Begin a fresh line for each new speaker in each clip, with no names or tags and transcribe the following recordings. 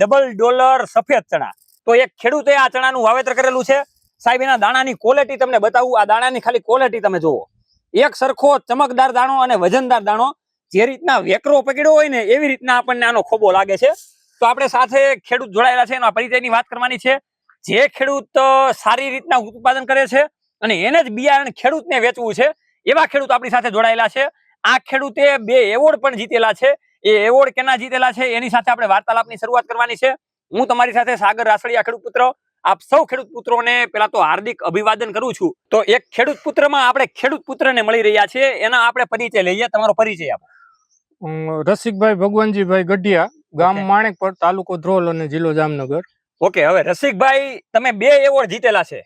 Double dollar સફેદ ચણા. તો એક ખેડૂતે આ ચણાનું વાવેતર કરેલું છે. સાહેબ, એના દાણાની ક્વોલિટી તમને બતાવું. આ દાણાની ખાલી ક્વોલિટી તમે જુઓ. એક સરખો ચમકદાર દાણો અને વજનદાર દાણો જે રીતના વેકરો પકડ્યો હોય ને, એવી રીતના આપણને આનો ખોબો લાગે છે. તો આપણે સાથે ખેડૂત જોડાયેલા છે, એના પરિચયની વાત કરવાની છે. જે ખેડૂત સારી રીતના ઉત્પાદન કરે છે અને એને જ બિયારણ ખેડૂતને વેચવું છે, એવા ખેડૂત આપણી સાથે જોડાયેલા છે. આ ખેડૂતે બે એવોર્ડ પણ જીતેલા છે. એ એવોર્ડ કેના જીતેલા છે એની સાથે આપણે વાર્તાલાપની શરૂઆત કરવાની છે. હું તમારી સાથે સાગર રાસડિયા ખેડૂત પુત્ર આપ સૌ ખેડૂત પુત્રોને પેલા તો હાર્દિક અભિવાદન કરું છું. તો એક ખેડૂત પુત્રમાં આપણે ખેડૂત પુત્રને મળી રહ્યા છે એના આપણે પરિચય લઈએ તમારો પરિચય આપો.
રસિકભાઈ ભગવાનજીભાઈ ગઢિયા ગામ. માણેકપર તાલુકો ધ્રોલ અને જિલ્લો જામનગર.
ઓકે હવે રસિકભાઈ તમે બે એવોર્ડ જીતેલા છે.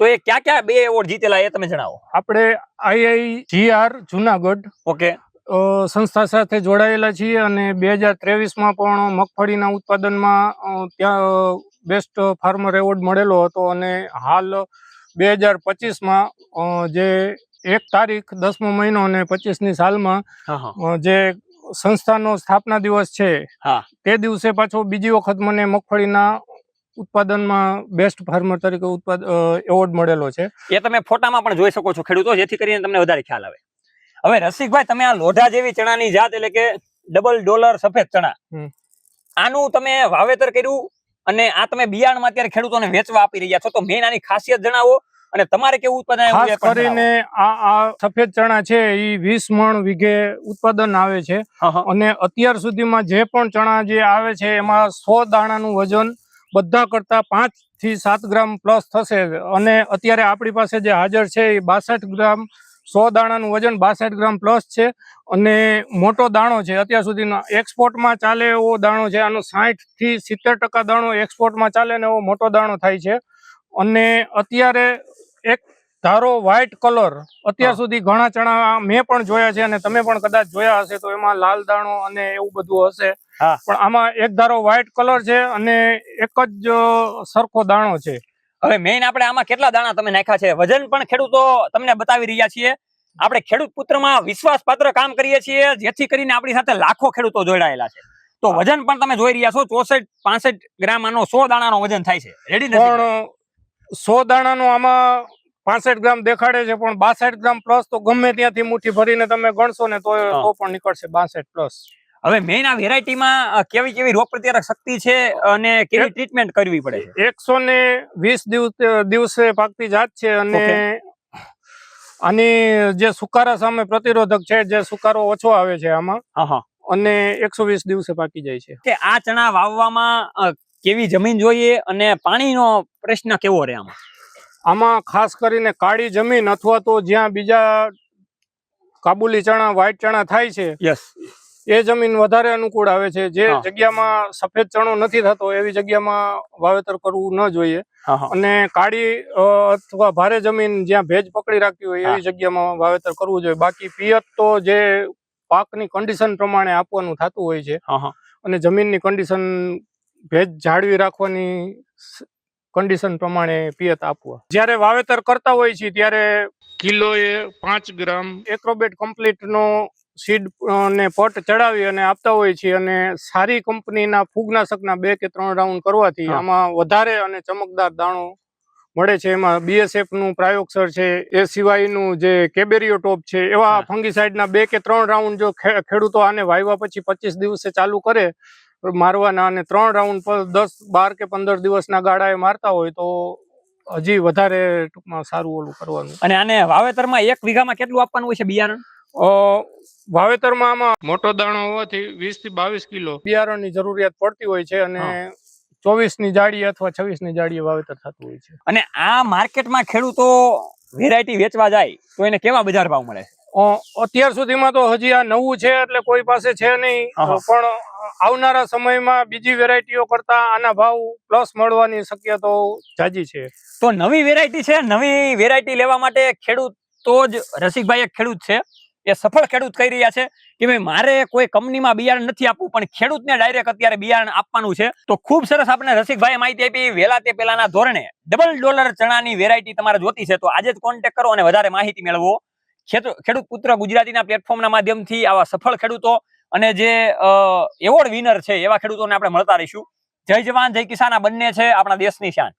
તો એ ક્યાં ક્યાં બે એવોર્ડ જીતેલા એ તમે જણાવો.
આપણે આઈઆઈ જીઆર જુનાગઢ
ઓકે.
સંસ્થા સાથે જોડાયેલા છીએ અને બે હજાર ત્રેવીસમાં પણ મગફળીના ઉત્પાદનમાં ત્યાં બેસ્ટ ફાર્મર એવોર્ડ મળેલો હતો અને હાલ બે હજાર પચીસમાં જે એક તારીખ દસમો મહિનો અને પચીસની સાલમાં જે સંસ્થાનો સ્થાપના દિવસ છે
હા.
તે દિવસે પાછો બીજી વખત મને મગફળીના ઉત્પાદનમાં બેસ્ટ ફાર્મર તરીકે ઉત્પાદ એવોર્ડ મળેલો છે.
એ તમે ફોટામાં પણ જોઈ શકો છો ખેડૂતો જેથી કરીને તમને વધારે ખ્યાલ આવે. હવે રસિકભાઈ તમે આ લોઢા જેવી ચણાની જાત એટલે કે ડબલ ડોલર સફેદ ચણા આનું તમે વાવેતર કર્યું અને આ તમે બિયારણમાં અત્યારે ખેડૂતોને વેચવા આપી રહ્યા છો તો મેન આની ખાસિયત જણાવો અને તમારે કેવું ઉત્પાદન
ખાસ કરીને આ આ સફેદ ચણા છે એ વીસ મણ વીઘે ઉત્પાદન આવે છે. અને અત્યાર સુધીમાં જે પણ ચણા જે આવે છે એમાં સો દાણાનું વજન બધા કરતા પાંચથી સાત ગ્રામ પ્લસ થશે. અને અત્યારે આપણી પાસે જે હાજર છે એ બાસઠ ગ્રામ સો દાણાનું વજન બાસઠ ગ્રામ પ્લસ છે અને મોટો દાણો છે અત્યાર સુધીનો એક્સપોર્ટમાં ચાલે એવો દાણો છે આનો સાહીઠથી સિત્તેર ટકા દાણો એક્સપોર્ટમાં ચાલે ને એવો મોટો દાણો થાય છે. અને અત્યારે એક ધારો વ્હાઇટ કલર અત્યાર સુધી ઘણા ચણા મેં પણ જોયા છે અને તમે પણ કદાચ જોયા હશે તો એમાં લાલ દાણો અને એવું બધું હશે. પણ આમાં એક ધારો વ્હાઇટ કલર છે અને એક જ સરખો દાણો છે.
હવે મેઇન આપણે આમાં કેટલા દાણા તમે નાખ્યા છે? વજન પણ ખેડૂતો તમને બતાવી રહ્યા છીએ. આપણે ખેડૂત પુત્રમાં વિશ્વાસપાત્ર કામ કરીએ છીએ જેથી કરીને આપણી સાથે લાખો ખેડૂતો જોડાયેલા છે. તો વજન પણ તમે જોઈ રહ્યા છો ચોસઠ પાસઠ ગ્રામ આનો સો દાણાનો વજન થાય છે. રેડી
પણ સો દાણાનો આમાં પાસઠ ગ્રામ દેખાડે છે પણ બાસઠ ગ્રામ પ્લસ તો ગમે ત્યાંથી મુઠ્ઠી ભરીને તમે ગણશો ને તો પણ નીકળશે બાસઠ પ્લસ
હવે મેઇન આ વેરાયટીમાં કેવી કેવી રોગ પ્રતિકારક શક્તિ છે અને કેવી ટ્રીટમેન્ટ કરવી પડે છે?
એકસો ને વીસ દિવસ દિવસે પાકતી જાત છે અને આની જે સુકારા સામે પ્રતિરોધક છે જે સુકારો ઓછો આવે છે આમાં અને એકસો વીસ દિવસે પાકી જાય છે.
કે આ ચણા વાવવામાં કેવી જમીન જોઈએ અને પાણીનો પ્રશ્ન કેવો રહે આમાં?
આમાં ખાસ કરીને કાળી જમીન અથવા તો જ્યાં બીજા કાબુલી ચણા વ્હાઈટ ચણા થાય છે
યસ
એ જમીન વધારે અનુકૂળ આવે છે. જે જગ્યામાં સફેદ ચણો નથી થતો એવી જગ્યામાં વાવેતર કરવું ન જોઈએ. અને કાળી અથવા ભારે જમીન જ્યાં ભેજ પકડી રાખતી હોય એવી જગ્યામાં વાવેતર કરવું જોઈએ. બાકી પિયત તો જે પાકની કન્ડિશન પ્રમાણે આપવાનું થતું હોય છે. અને જમીનની કન્ડિશન ભેજ જાળવી રાખવાની કન્ડિશન પ્રમાણે પિયત આપવા. જ્યારે વાવેતર કરતા હોય છે ત્યારે કિલોએ પાંચ ગ્રામ એક્રોબેટ કમ્પ્લીટ નો સીડ ને પટ ચડાવી અને આપતા હોય છે અને સારી કંપનીના ફૂગનાશકના બે કે ત્રણ રાઉન્ડ કરવાથી આમાં વધારે અને ચમકદાર દાણો મળે છે. એમાં બીએસએફનું પ્રાયોક્ષર છે. એ સિવાયનું જે કેબેરિયો ટોપ છે એવા. ફંગીસાઇડના બે કે ત્રણ રાઉન્ડ જો ખેડૂતો આને વાવ્યા પછી પચીસ દિવસે ચાલુ કરે મારવાના અને ત્રણ રાઉન્ડ પર દસ બાર કે પંદર દિવસના ગાળાએ મારતા હોય તો હજી વધારે ટૂંકમાં સારું ઓલું કરવાનું.
અને આને વાવેતરમાં એક વીઘામાં કેટલું આપવાનું હોય છે બિયારણ?
વાવેતરમાં આમાં મોટો દાણો હોવાથી વીસથી બાવીસ કિલો. બિયારણની જરૂરિયાત પડતી હોય છે અને ચોવીસની જાડી અથવા છવ્વીસની જાડીએ વાવેતર થતું હોય છે.
અને આ માર્કેટમાં ખેડૂતો વેરાયટી વેચવા જાય તો એને કેવા બજાર ભાવ મળે?
અત્યાર સુધીમાં તો હજી આ નવું છે એટલે કોઈ પાસે છે નહીં. પણ આવનારા સમયમાં બીજી વેરાયટીઓ કરતા આના ભાવ પ્લસ મળવાની શક્યતાઓ જાજી છે.
તો નવી વેરાયટી છે નવી વેરાયટી લેવા માટે ખેડૂત તો જ રસિકભાઈ એક ખેડૂત છે. એ સફળ ખેડૂત કહી રહ્યા છે? કે ભાઈ મારે કોઈ કંપનીમાં બિયારણ નથી આપવું, પણ ખેડૂતને ડાયરેક્ટ અત્યારે બિયારણ આપવાનું છે. તો ખૂબ સરસ આપણે રસિકભાઈ માહિતી આપી વહેલા તે પહેલાના ધોરણે ડબલ ડોલર ચણાની વેરાયટી તમારે જોતી છે, તો આજે જ કોન્ટેક્ટ કરો અને વધારે માહિતી મેળવો. ખેડૂત પુત્ર ગુજરાતીના પ્લેટફોર્મના માધ્યમથી આવા સફળ ખેડૂતો અને જે એવોર્ડ વિનર છે, એવા ખેડૂતોને આપણે મળતા રહીશું. જય જવાન, જય કિસાન, આ બંને છે આપણા દેશની શાન.